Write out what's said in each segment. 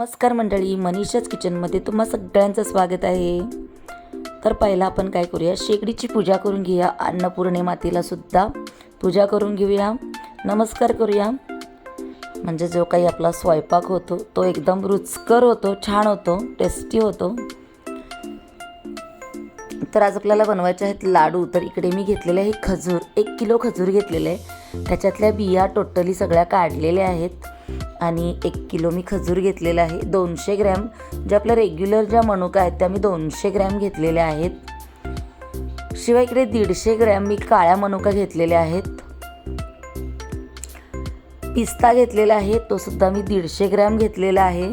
नमस्कार मंडळी मनीषाच किचनमध्ये तुम्हा सगळ्यांचं स्वागत आहे. तर पहिला आपण काय करूया शेगडीची पूजा करून घेऊया अन्नपूर्णे मातेला सुद्धा पूजा करून घेऊया. नमस्कार करूया. म्हणजे जो काही आपला स्वयंपाक होतो तो एकदम रुचकर होतो छान होतो टेस्टी होतो. तर आज आपल्याला बनवायचे आहेत लाडू. तर इकडे मी घेतलेले आहे खजूर. एक किलो खजूर घेतलेले आहे. त्याच्यातल्या बिया टोटली सगळ्या काढलेल्या आहेत. आणि एक किलो मी खजूर घेतलेला आहे. दोनशे ग्रॅम. जे आपल्या रेग्युलर ज्या मनुका आहेत त्या मी दोनशे ग्रॅम घेतलेल्या आहेत. शिवाय इकडे दीडशे ग्रॅम मी काळ्या मनुका घेतलेल्या आहेत. पिस्ता घेतलेला आहे तो सुद्धा मी दीडशे ग्रॅम घेतलेला आहे.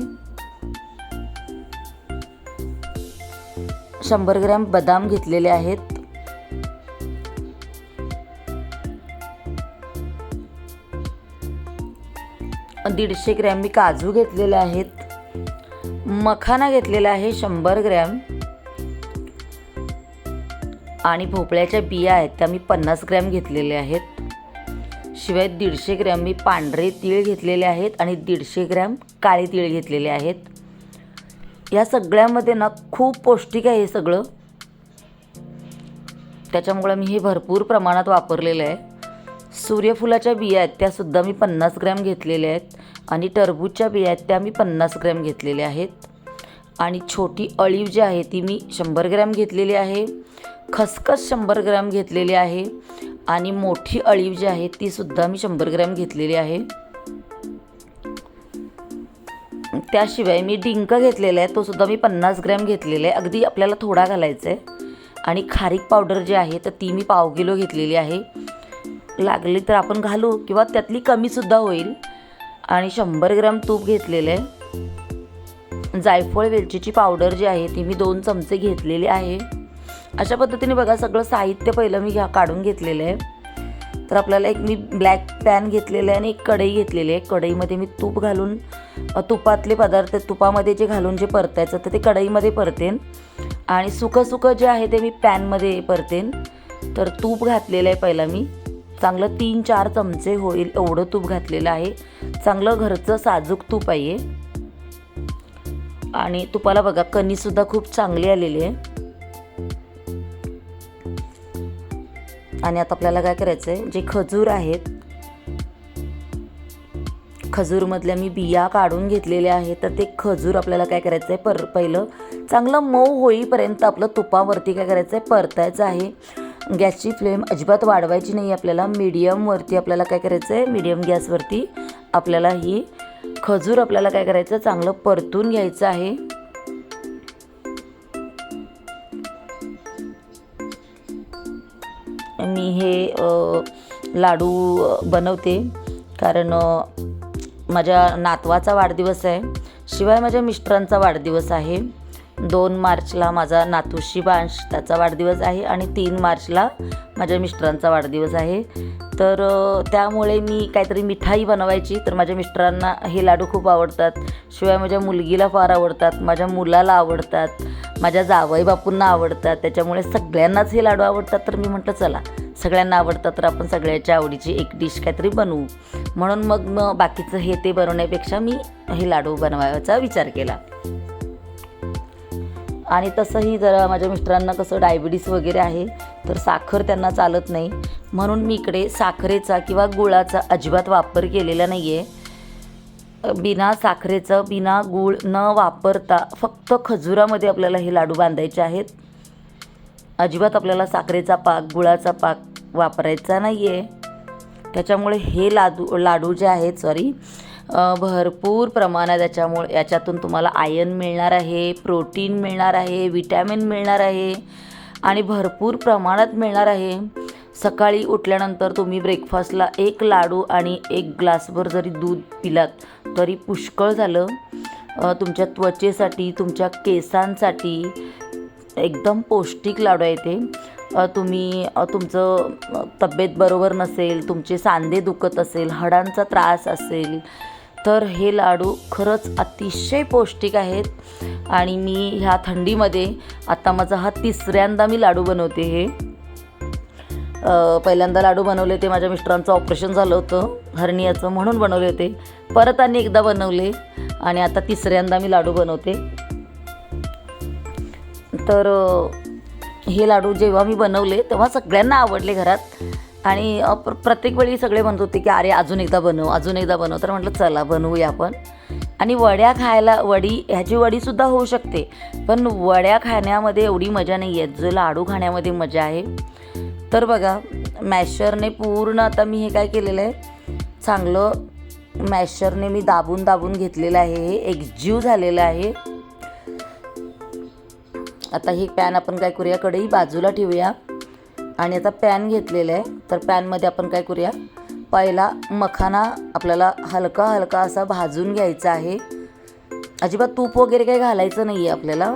शंभर ग्रॅम बदाम घेतलेले आहेत. दीडशे ग्रॅम मी काजू घेतलेले आहेत. मखाना घेतलेला आहे शंभर ग्रॅम. आणि भोपळ्याच्या बिया आहेत त्या मी पन्नास ग्रॅम घेतलेल्या आहेत. शिवाय दीडशे ग्रॅम मी पांढरे तीळ घेतलेले आहेत आणि दीडशे ग्रॅम काळे तीळ घेतलेले आहेत. या सगळ्यामध्ये ना खूप पौष्टिक आहे हे सगळं. त्याच्यामुळं मी हे भरपूर प्रमाणात वापरलेलं आहे. सूर्यफुलाच्या बिया आहेत त्यासुद्धा मी पन्नास ग्रॅम घेतलेल्या आहेत. आणि टरबूजच्या बिया आहेत त्या मी पन्नास ग्रॅम घेतलेल्या आहेत. आणि छोटी अळीव जी आहे ती मी शंभर ग्रॅम घेतलेली आहे. खसखस शंभर ग्रॅम घेतलेली आहे. आणि मोठी अळीव जी आहे ती सुद्धा मी शंभर ग्रॅम घेतलेली आहे. त्याशिवाय मी डिंक घेतलेला आहे तो सुद्धा मी पन्नास ग्रॅम घेतलेला आहे. अगदी आपल्याला थोडा घालायचा आहे. आणि खारीक पावडर जी आहे तर ती मी पाव किलो घेतलेली आहे. लागली तर आपण घालू किंवा त्यातली कमीसुद्धा होईल. आणि शंभर ग्रॅम तूप घेतलेलं. आहे जायफळ वेलचीची पावडर जी आहे ती मी दोन चमचे घेतलेली आहे. अशा पद्धतीने बघा सगळं साहित्य पहिलं मी घ्या काढून घेतलेलं आहे. तर आपल्याला एक मी ब्लॅक पॅन घेतलेलं आहे आणि एक कढई घेतलेली आहे. कढईमध्ये मी तूप घालून तुपातले पदार्थ तुपामध्ये जे घालून जे परतायचं तर ते कढईमध्ये परतेन. आणि सुकं सुकं जे आहे ते मी पॅनमध्ये परतेन. तर तूप घातलेलं आहे पहिला मी. चांगलं तीन चार चमचे होईल एवढं तूप घातलेलं आहे. चांगलं घरचं साजूक तूप आहे आणि तुपाला बघा कणीसुद्धा खूप चांगली आलेली आहे. आणि आता आपल्याला काय करायचं आहे जे खजूर आहेत खजूरमधल्या मी बिया काढून घेतलेल्या आहेत तर ते खजूर आपल्याला काय करायचं आहे पर पहिलं चांगलं मऊ होईपर्यंत आपलं तुपावरती काय करायचं आहे परतायचं आहे. गॅसची फ्लेम अजिबात वाढवायची नाही आपल्याला. मीडियमवरती आपल्याला काय करायचं आहे मीडियम गॅसवरती आपल्याला ही खजूर आपल्याला काय करायचं चांगलं परतून घ्यायचं आहे. मी हे लाडू बनवते. कारण माझ्या नातवाचा वाढदिवस आहे. शिवाय माझ्या मिस्टरांचा वाढदिवस आहे. दोन मार्चला माझा नातूशी बांश त्याचा वाढदिवस आहे आणि तीन मार्चला माझ्या मिस्टरांचा वाढदिवस आहे. तर त्यामुळे मी काहीतरी मिठाई बनवायची. तर माझ्या मिस्टरांना हे लाडू खूप आवडतात. शिवाय माझ्या मुलगीला फार आवडतात. माझ्या मुलाला आवडतात. माझ्या जावई बापूंना आवडतात. त्याच्यामुळे सगळ्यांनाच हे लाडू आवडतात. तर मी म्हटलं चला सगळ्यांना आवडतात तर आपण सगळ्याच्या आवडीची एक डिश काहीतरी बनवू. म्हणून मग मग बाकीचं हे ते बनवण्यापेक्षा मी हे लाडू बनवायचा विचार केला. आणि तसंही जरा माझ्या मिस्टरांना कसं डायबिटीस वगैरे आहे तर साखर त्यांना चालत नाही. म्हणून मी इकडे साखरेचा किंवा गुळाचा अजिबात वापर केलेला नाही आहे बिना साखरेचं बिना गूळ न वापरता फक्त खजुरामध्ये आपल्याला हे लाडू बांधायचे आहेत. अजिबात आपल्याला साखरेचा पाक गुळाचा पाक वापरायचा नाही आहे त्याच्यामुळे हे लाडू लाडू जे आहेत सॉरी भरपूर प्रमाणात याच्यामुळे याच्यातून तुम्हाला आयन मिळणार आहे प्रोटीन मिळणार आहे विटॅमिन मिळणार आहे आणि भरपूर प्रमाणात मिळणार आहे. सकाळी उठल्यानंतर तुम्ही ब्रेकफास्टला एक लाडू आणि एक ग्लासभर जरी दूध पिलात तरी पुष्कळ झालं. तुमच्या त्वचेसाठी तुमच्या केसांसाठी एकदम पौष्टिक लाडू आहे ते. तुम्ही तुमचं तब्येत बरोबर नसेल तुमचे सांधे दुखत असेल हाडांचा त्रास असेल तर हे लाडू खरंच अतिशय पौष्टिक आहेत. आणि मी ह्या थंडीमध्ये आता माझा हा तिसऱ्यांदा मी लाडू बनवते हे. पहिल्यांदा लाडू बनवले ते माझ्या मिस्टरांचं ऑपरेशन झालं होतं हर्नियाचं म्हणून बनवले होते. परत आणि एकदा बनवले आणि आता तिसऱ्यांदा मी लाडू बनवते. तर हे लाडू जेव्हा मी बनवले तेव्हा सगळ्यांना आवडले घरात. आणि प्र प्रत्येक वेळी सगळे म्हणत होते की अरे अजून एकदा बनव अजून एकदा बनव. तर म्हटलं चला बनवूया आपण. आणि वड्या खायला वडी ह्याची वडीसुद्धा होऊ शकते. पण वड्या खाण्यामध्ये एवढी मजा नाही आहे जो लाडू खाण्यामध्ये मजा आहे. तर बघा मॅशरने पूर्ण आता मी हे काय केलेलं आहे? चांगलं मॅशरने मी दाबून दाबून घेतलेलं आहे. हे एकजीव झालेलं आहे. आता हे पॅन आपण काय करूया? कडेही बाजूला ठेवूया. आणि आता पॅन घेतलेलं आहे. तर पॅनमध्ये आपण काय करूया? पहिला मखाना आपल्याला हलका हलका असा भाजून घ्यायचा आहे. अजिबात तूप वगैरे काही घालायचं नाही आहे आपल्याला.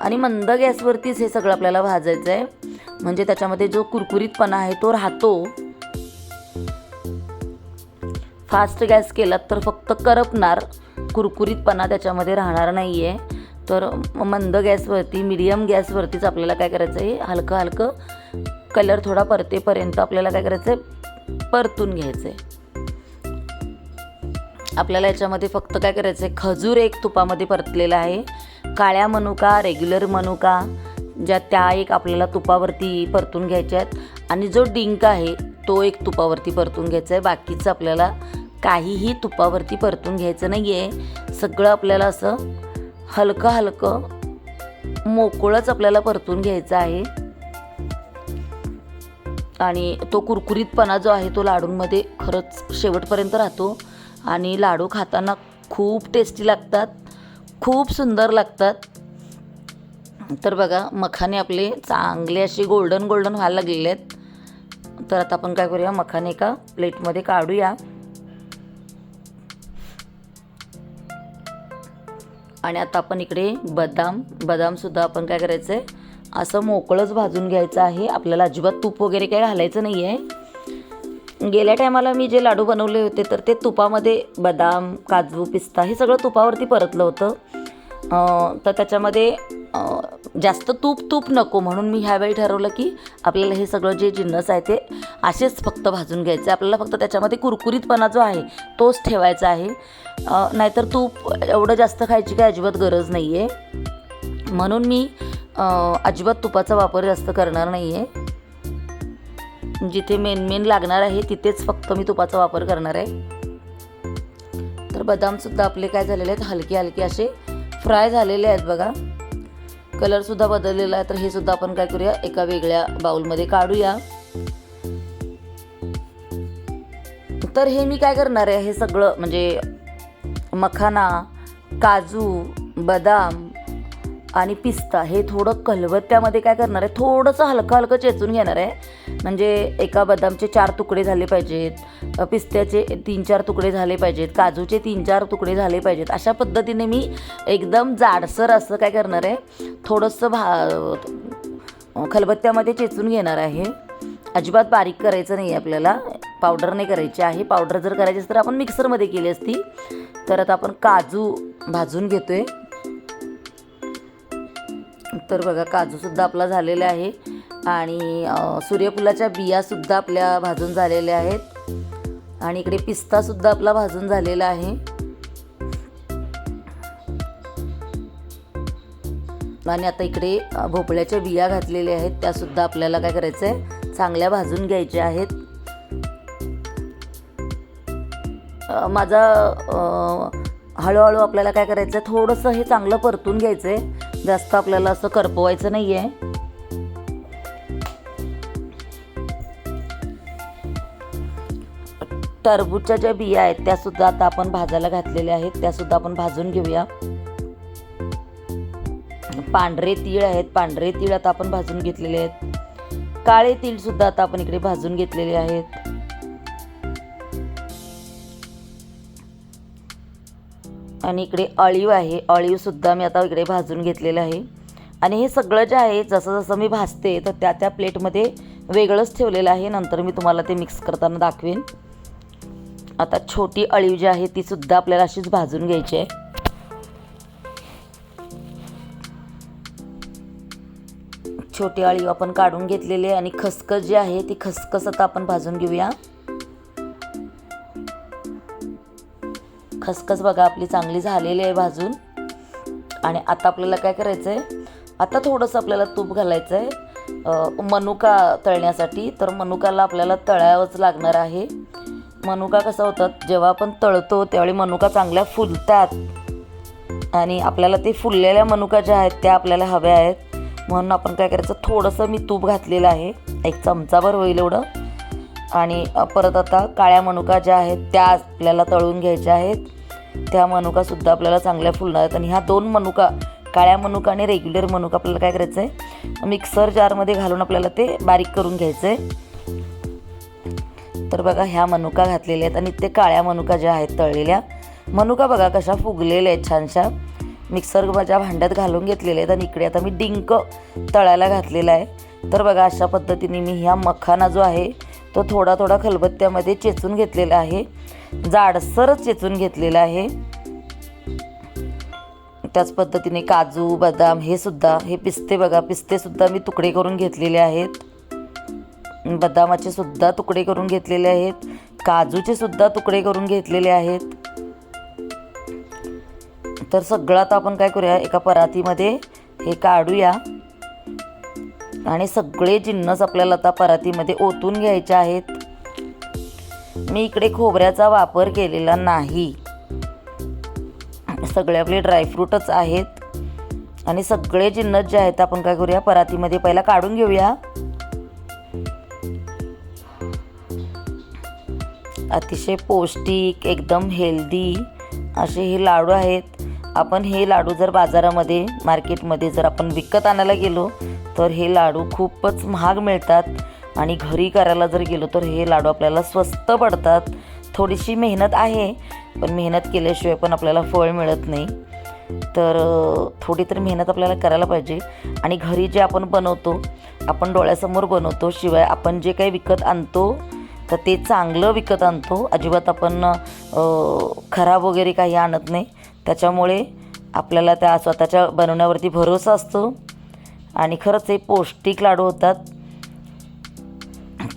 आणि मंद गॅसवरतीच हे सगळं आपल्याला भाजायचं आहे. म्हणजे त्याच्यामध्ये जो कुरकुरीतपणा आहे तो राहतो. फास्ट गॅस केलात तर फक्त करपणार. कुरकुरीतपणा त्याच्यामध्ये राहणार नाही आहे तर मंद गॅसवरती मिडियम गॅसवरतीच आपल्याला काय करायचं आहे? हलकं हलकं कलर थोडा परतेपर्यंत आपल्याला काय करायचं आहे परतून घ्यायचं आहे आपल्याला याच्यामध्ये फक्त काय करायचं आहे खजूर एक तुपामध्ये परतलेला आहे. काळ्या मनुका रेग्युलर मनुका ज्या त्या एक आपल्याला तुपावरती परतून घ्यायच्या आहेत. आणि जो डिंक आहे तो एक तुपावरती परतून घ्यायचा आहे. बाकीचं आपल्याला काहीही तुपावरती परतून घ्यायचं नाही आहे सगळं आपल्याला असं हलकं हलकं मोकळंच आपल्याला परतून घ्यायचं आहे. आणि तो कुरकुरीतपणा जो आहे तो लाडूंमध्ये खरंच शेवटपर्यंत राहतो. आणि लाडू खाताना खूप टेस्टी लागतात खूप सुंदर लागतात. तर बघा मखाने आपले चांगले असे गोल्डन गोल्डन व्हायला लागलेले आहेत. तर आता आपण काय करूया मखाने एका प्लेटमध्ये काढूया. आणि आता आपण इकडे बदाम बदामसुद्धा आपण काय करायचं आहे असं मोकळंच भाजून घ्यायचं आहे. आपल्याला अजिबात तूप वगैरे काय घालायचं नाही आहे गेल्या टायमाला मी जे लाडू बनवले होते तर ते तुपामध्ये बदाम काजू पिस्ता हे सगळं तुपावरती परतलं होतं. तर त्याच्यामध्ये जास्त तूप तूप नको म्हणून मी ह्यावेळी ठरवलं की आपल्याला हे सगळं जे जिन्नस आहे ते असेच फक्त भाजून घ्यायचे. आपल्याला फक्त त्याच्यामध्ये कुरकुरीतपणा जो आहे तोच ठेवायचा आहे. नाहीतर तूप एवढं जास्त खायची काही अजिबात गरज नाही आहे म्हणून मी अजिबात तुपाचा वापर जास्त करणार नाही आहे जिथे मेन मेन लागणार आहे तिथेच फक्त मी तुपाचा वापर करणार आहे. तर बदामसुद्धा आपले काय झालेले आहेत हलके हलके असे फ्राय झालेले आहेत बघा. कलरसुद्धा बदललेला आहे तर हे सुद्धा आपण काय करूया? एका वेगळ्या बाउलमध्ये काढूया. तर हे मी काय करणार आहे? हे सगळं म्हणजे मखाना काजू बदाम आणि पिस्ता हे थोडं कलबत्त्यामध्ये काय करणार आहे? थोडंसं हलकं हलकं चेचून घेणार आहे. म्हणजे एका बदामचे चार तुकडे झाले पाहिजेत. पिस्त्याचे तीन चार तुकडे झाले पाहिजेत. काजूचे तीन चार तुकडे झाले पाहिजेत. अशा पद्धतीने मी एकदम जाडसर असं काय करणार आहे? थोडंसं भा खलबत्त्यामध्ये चेचून घेणार आहे. अजिबात बारीक करायचं नाही आहे आपल्याला. पावडर नाही करायची आहे. पावडर जर करायची तर आपण मिक्सरमध्ये केली असती. तर आता आपण काजू भाजून घेतो आहे तर बघा काजूसुद्धा आपला झालेला आहे. आणि सूर्यफुलाच्या बियासुद्धा आपल्या भाजून झालेल्या आहेत. आणि इकडे पिस्तासुद्धा आपला भाजून झालेला आहे. आणि आता इकडे भोपळ्याच्या बिया घातलेल्या आहेत. त्यासुद्धा आपल्याला काय करायचं आहे चांगल्या भाजून घ्यायच्या आहेत. माझा हळूहळू आपल्याला काय करायचं आहे थोडंसं हे चांगलं परतून घ्यायचं आहे जास्त आपल्याला असं करपवायचं नाही आहे टरबूजच्या ज्या बिया आहेत त्यासुद्धा आता आपण भाजायला घातलेल्या आहेत. त्यासुद्धा आपण भाजून घेऊया. पांढरे तीळ आहेत. पांढरे तीळ आता आपण भाजून घेतलेले आहेत. काळे तीळ सुद्धा आता आपण इकडे भाजून घेतलेले आहेत. आणि इकडे अळीव आहे. अळीवसुद्धा मी आता इकडे भाजून घेतलेलं आहे. आणि हे सगळं जे आहे जसं जसं मी भाजते तर त्या त्या प्लेटमध्ये वेगळंच ठेवलेलं आहे. नंतर मी तुम्हाला ते मिक्स करताना दाखवेन. आता छोटी अळीव जी आहे ती सुद्धा आपल्याला अशीच भाजून घ्यायची आहे. छोटी अळीव आपण काढून घेतलेली आहे आणि खसखस जी आहे ती खसखस आता आपण भाजून घेऊया. खसखस बघा आपली चांगली झालेली आहे भाजून. आणि आता आपल्याला काय करायचं आहे आता थोडंसं आपल्याला तूप घालायचं आहे मनुका तळण्यासाठी. तर मनुकाला आपल्याला तळावंच लागणार आहे. मनुका कसं होतात? जेव्हा आपण तळतो त्यावेळी मनुका चांगल्या फुलतात. आणि आपल्याला ते फुललेल्या मनुका ज्या आहेत त्या आपल्याला हव्या आहेत. म्हणून आपण काय करायचं? थोडंसं मी तूप घातलेलं आहे. एक चमचाभर होईल एवढं. आणि परत आता काळ्या मनुका ज्या आहेत त्या आपल्याला तळून घ्यायच्या आहेत. त्या मनुकासुद्धा आपल्याला चांगल्या फुलणार आहेत. आणि ह्या दोन मनुका काळ्या मनुका आणि रेग्युलर मनुका आपल्याला काय करायचं आहे मिक्सर जारमध्ये घालून आपल्याला ते बारीक करून घ्यायचं आहे तर बघा ह्या मनुका घातलेल्या आहेत आणि ते काळ्या मनुका ज्या आहेत तळलेल्या मनुका बघा कशा फुगलेल्या आहेत छानशा. मिक्सर माझ्या भांड्यात घालून घेतलेल्या आहेत आणि इकडे आता मी डिंक तळायला घातलेला आहे. तर बघा अशा पद्धतीने मी ह्या मखाना जो आहे तो थोडा थोडा खलबत्त्यामध्ये चेचून घेतलेला आहे. जाडसरच चेचून घेतलेला आहे. त्याच पद्धतीने काजू बदाम हे सुद्धा हे पिस्ते बघा पिस्ते सुद्धा मी तुकडे करून घेतलेले आहेत. बदामाचे सुद्धा तुकडे करून घेतलेले आहेत. काजूचे सुद्धा तुकडे करून घेतलेले आहेत. तर सगळं आता आपण काय करूया एका परातीमध्ये हे काढूया. आणि सगळे जिन्नस आपल्याला आता परातीमध्ये ओतून घ्यायचे आहेत. मी इकडे खोबऱ्याचा वापर केलेला नाही. सगळे आपले ड्रायफ्रूटच आहेत. आणि सगळे जिन्नस जे आहेत आपण काय करूया परातीमध्ये पहिला काढून घेऊया. अतिशय पौष्टिक एकदम हेल्दी असे हे लाडू आहेत. आपण हे लाडू जर बाजारामध्ये मार्केटमध्ये जर आपण विकत आणायला गेलो तर हे लाडू खूपच महाग मिळतात. आणि घरी करायला जर गेलो तर हे लाडू आपल्याला स्वस्त पडतात. थोडीशी मेहनत आहे पण मेहनत केल्याशिवाय पण आपल्याला फळ मिळत नाही. तर थोडी तर मेहनत आपल्याला करायला पाहिजे. आणि घरी जे आपण बनवतो आपण डोळ्यासमोर बनवतो शिवाय आपण जे काही विकत आणतो तर ते चांगलं विकत आणतो. अजिबात आपण खराब वगैरे काही आणत नाही. त्याच्यामुळे आपल्याला त्या स्वतःच्या बनवण्यावरती भरोसा असतो. आणि खरंच हे पौष्टिक लाडू होतात.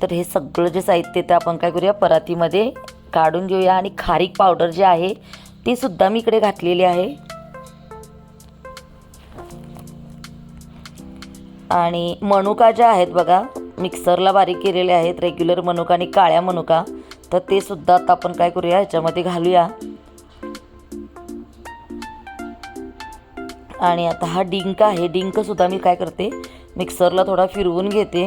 तर हे सगळं जे साहित्य ते आपण काय करूया परातीमध्ये काढून घेऊया. आणि खारीक पावडर जी आहे ती सुद्धा मी इकडे घातलेली आहे. आणि मनुका ज्या आहेत बघा मिक्सरला बारीक केलेले आहेत रेग्युलर मनुका आणि काळ्या मनुका. तर ते सुद्धा आता आपण काय करूया ह्याच्यामध्ये घालूया. आणि आता हा डिंक आहे. डिंकसुद्धा मी काय करते मिक्सरला थोडा फिरवून घेते.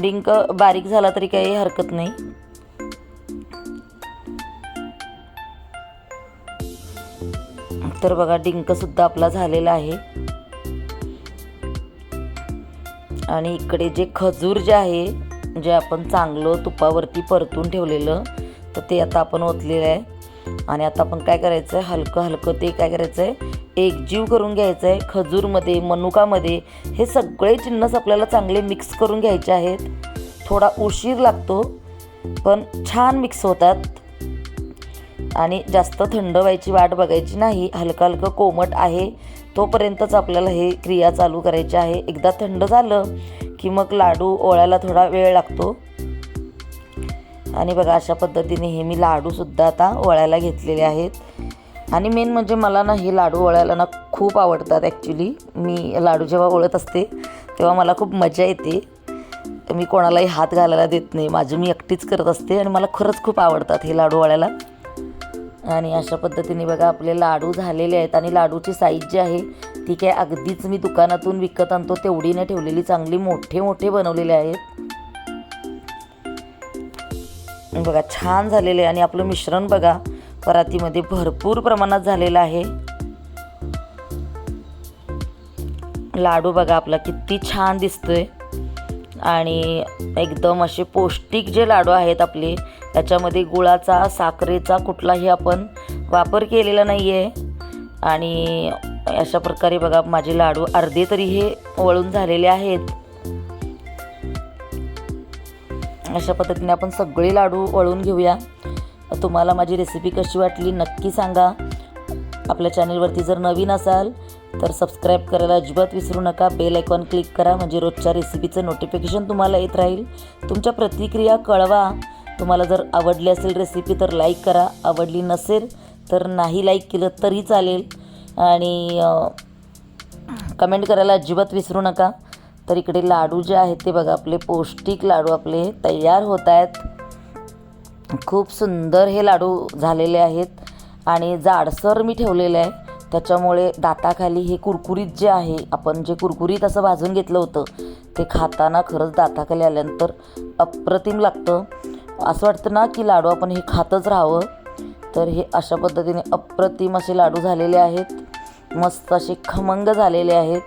डिंक बारीक झाला तरी काही हरकत नाही. तर बघा डिंकसुद्धा आपला झालेला आहे. आणि इकडे जे खजूर जे आहे जे आपण चांगलं तुपावरती परतून ठेवलेलं तर ते आता आपण ओतलेलं आहे. आणि आता आपण काय करायचं आहे हलकं हलकं ते काय करायचं आहे एकजीव करून घ्यायचं आहे खजूरमध्ये मनुकामध्ये हे सगळे जिन्नस आपल्याला चांगले मिक्स करून घ्यायचे आहेत. थोडा उशीर लागतो पण छान मिक्स होतात. आणि जास्त थंड व्हायची वाट बघायची नाही हलकं हलकं कोमट आहे तोपर्यंतच आपल्याला हे क्रिया चालू करायची आहे. एकदा थंड झालं की मग लाडू ओळायला थोडा वेळ लागतो. आणि बघा अशा पद्धतीने हे मी लाडूसुद्धा आता ओळायला घेतलेले आहेत. आणि मेन म्हणजे मला ना हे लाडू ओळायला ना खूप आवडतात ॲक्च्युली मी लाडू जेव्हा ओळत असते तेव्हा मला खूप मजा येते. मी कोणालाही हात घालायला देत नाही. माझी मी एकटीच करत असते आणि मला खरंच खूप आवडतात हे लाडू ओळायला आणि अशा पद्धतीने बघा आपले लाडू झालेले आहेत आणि लाडूची साईज जी आहे ती काय अगदीच मी दुकानातून विकत आणतो तेवढी नाही ठेवलेली. चांगली मोठे मोठे बनवलेले आहेत. बघा छान झालेले आणि आपलं मिश्रण बघा परातीमध्ये भरपूर प्रमाणात झालेला आहे. लाडू बघा आपला किती छान दिसतोय. आणि एकदम असे पौष्टिक जे लाडू आहेत आपले त्याच्यामध्ये गुळाचा साखरेचा कुठलाही आपण वापर केलेला नाही आहे आणि अशा प्रकारे बघा माझे लाडू अर्धे तरी हे वळून झालेले आहेत. अशा पद्धतीने आपण सगळे लाडू वळून घेऊया. तुम्हाला माझी रेसिपी कशी वाटली नक्की सांगा. आपल्या चॅनलवरती जर नवीन असाल तर सबस्क्राईब करायला अजिबात विसरू नका. बेल आयकॉन क्लिक करा म्हणजे रोजच्या रेसिपीचं नोटिफिकेशन तुम्हाला येत राहील. तुमच्या प्रतिक्रिया कळवा. तुम्हाला जर आवडली असेल रेसिपी तर लाईक करा. आवडली नसेल तर नाही लाईक केलं तरी चालेल. आणि कमेंट करायला अजिबात विसरू नका. तर इकडे लाडू जे आहेत ते बघा आपले पौष्टिक लाडू आपले तयार होत आहेत. खूप सुंदर हे लाडू झालेले आहेत आणि जाडसर मी ठेवलेले आहे. त्याच्यामुळे दाताखाली हे कुरकुरीत जे आहे आपण जे कुरकुरीत असं भाजून घेतलं होतं ते खाताना खरंच दाताखाली आल्यानंतर अप्रतिम लागतं. असं वाटतं ना की लाडू आपण हे खातच राहावं? तर हे अशा पद्धतीने अप्रतिम असे लाडू झालेले आहेत. मस्त असे खमंग झालेले आहेत.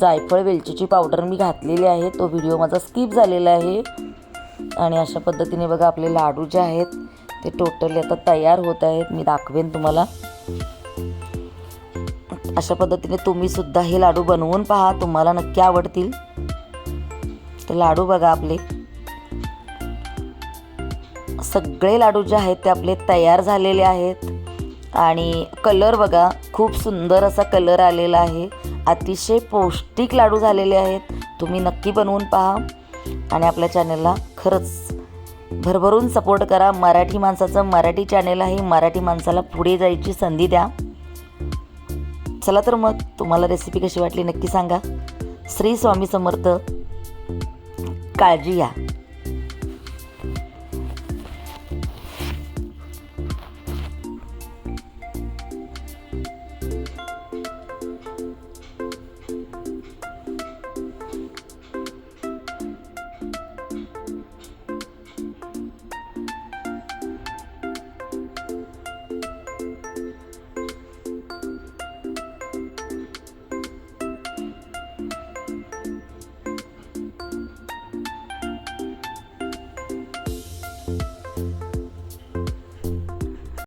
जायफळ वेलचीची पावडर मी घातलेली आहे. तो व्हिडिओ माझा स्किप झालेला आहे. आणि अशा पद्धतीने बघा आपले लाडू जे आहेत ते टोटली आता तयार होत आहेत. मी दाखवेन तुम्हाला. अशा पद्धतीने तुम्ही सुद्धा हे लाडू बनवून पहा तुम्हाला नक्की आवडतील. तर लाडू बघा आपले. सगळे लाडू जे आहेत ते आपले तयार झालेले आहेत. आणि कलर बघा खूप सुंदर असा कलर आलेला आहे. अतिशय पौष्टिक लाडू झालेले आहेत. तुम्ही नक्की बनवून पहा. आणि आपल्या चॅनलला खरंच भरभरून सपोर्ट करा. मराठी माणसाचं मराठी चॅनल आहे. मराठी माणसाला पुढे जायची संधी द्या. चला तर मग तुम्हाला रेसिपी कशी वाटली नक्की सांगा. श्री स्वामी समर्थ. काळजी घ्या.